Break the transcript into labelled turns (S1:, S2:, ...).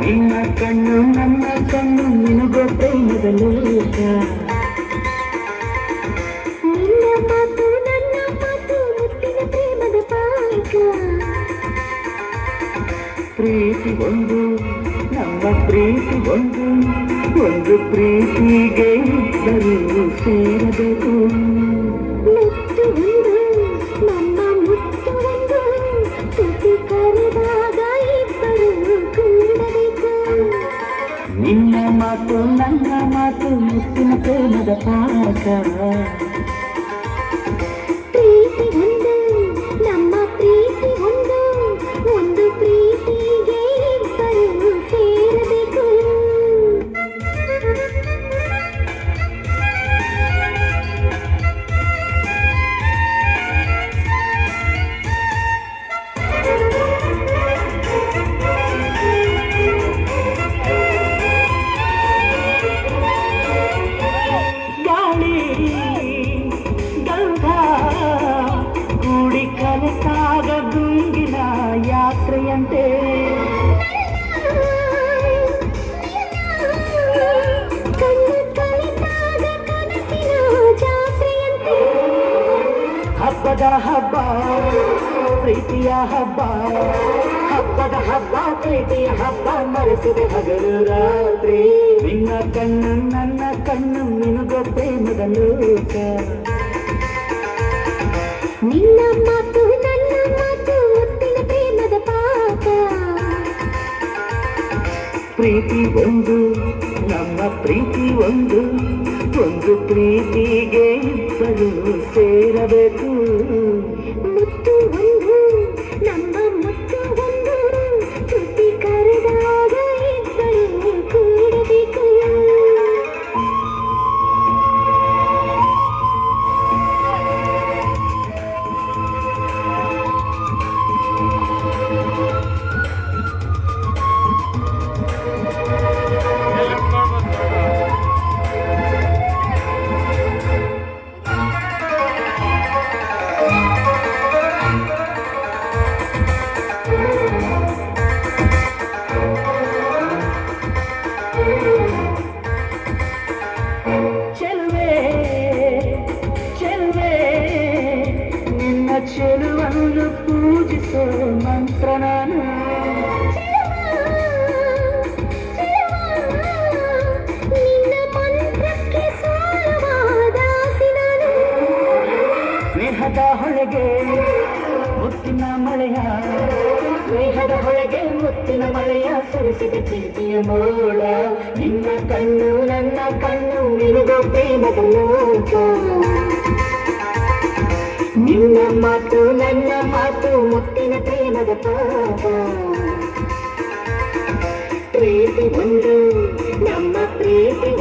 S1: ನಿನ್ನ ಕಣ್ಣು ನನ್ನ ಕಣ್ಣು ನಿನಗೊಬ್ಬೆ ಇರಲೇಕ
S2: ನಿನ್ನ ಮಾತು ನನ್ನ ಮಾತು ಮುತ್ತಿನ ಪ್ರೇಮದ ಪಾಕ
S1: ಪ್ರೀತಿ ಒಂದು ನಮ್ಮ ಪ್ರೀತಿ ಒಂದು ಒಂದು ಪ್ರೀತಿಗೆ ಇಬ್ಬರು ಸೇರಬೇಕು
S2: ಮುತ್ತು ಒಂದು ನಮ್ಮ ಮುತ್ತು ಒಂದು ತುಟಿ ಕರೆದಾಗ ಇಬ್ಬರು ಕೂಡಬೇಕು
S1: ನಿನ್ನ ಮಾತು ನನ್ನ ಮಾತು ಮುತ್ತಿನ ಪ್ರೇಮದ ಪಾಕ ಹಬ್ಬದ ಹಬ್ಬ ಪ್ರೀತಿಯ ಹಬ್ಬ ಹಬ್ಬದ ಹಬ್ಬ ಪ್ರೀತಿಯ ಹಬ್ಬ ಮರೆಸಿದೆ ಹಗಲು ರಾತ್ರಿ. ನಿನ್ನ ಕಣ್ಣು ನನ್ನ ಕಣ್ಣು ನಿನಗ ಪ್ರೇಮದ ಲೋಕ.
S2: ನಿನ್ನ ಮಾತು ನನ್ನ ಮಾತು ಮುತ್ತಿನ ಪ್ರೇಮದ ಪಾಕ
S1: ಪ್ರೀತಿ ಒಂದು ನಮ್ಮ ಪ್ರೀತಿ ಒಂದು ಒಂದು ಪ್ರೀತಿಗೆ ಇಬ್ಬರು ಸೇರಬೇಕು. ಹೊಳೆಗೆ ಮುತ್ತಿನ ಮಳೆಯ, ಸ್ನೇಹದ ಹೊಳೆಗೆ ಮುತ್ತಿನ ಮಳೆಯ ಸುರಿಸಿದ ಪ್ರೀತಿಯ ಮೋಡ. ನಿನ್ನ ಕಣ್ಣು, ನನ್ನ ಕಣ್ಣು ನಿನಗೋ ಪ್ರೇಮದ ಲೋಕ. ನಿನ್ನ ಮಾತು, ನನ್ನ ಮಾತು, ಮುತ್ತಿನ ಪ್ರೇಮದ ಪಾಪ ಪ್ರೀತಿ ಒಂದು, ನಮ್ಮ ಪ್ರೀತಿ